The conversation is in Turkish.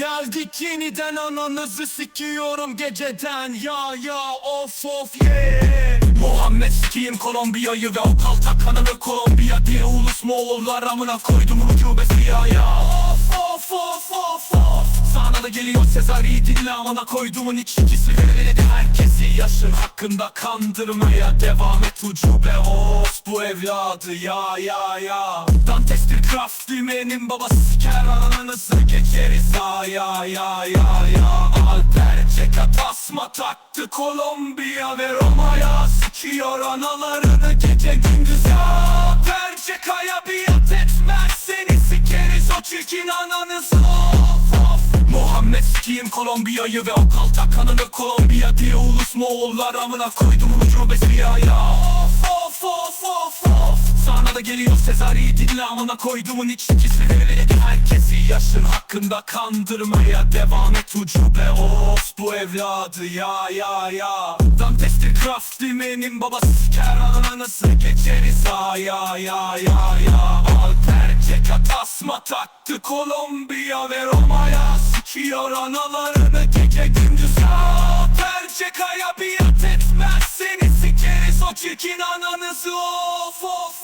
Geldik yeniden ananızı sikiyorum geceden. Ya ya of of yeah. Muhammed sikiyim Kolombiya'yı ve o kaltak kanını Kolombiya diye ulus Moğollar amına koydum ucubesi ya ya Of of of of of. Sana da geliyor Sezar'i dinle amına koyduğumun içkisi Veriledi herkesi yaşın hakkında kandırmaya Devam et ucube. Of bu evladı ya ya ya Kraft dümenin babası siker ananızı geçeriz ya ya ya ya ya. Alper Ceka tasma taktı Kolombiya ve Roma'ya. Sikiyor analarını gece gündüz ya. Alper Ceka'ya biat etmez seni. Sikeriz o çirkin ananızı. Of of. Muhammed sikiyim Kolombiya'yı ve o kaltak kanını Kolombiya diye ulus Moğollar amına koydum ucubesi ya ya. Of of of of da geliyor Sezar'i dinle amına koyduğumun içkisi Veriledi herkesi yaşın hakkında kandırmaya Devam et ucube. Of bu evladı ya ya ya. Dantestir Kraft dümenin babası siker ananızı geçeriz ha ya ya ya ya. Alper Ceka tasma taktı Kolombiya ve Roma'ya. Sikiyor analarını gece gündüz. Alper Ceka'ya biat etmez seni. Sikeriz o çirkin ananızı. Of of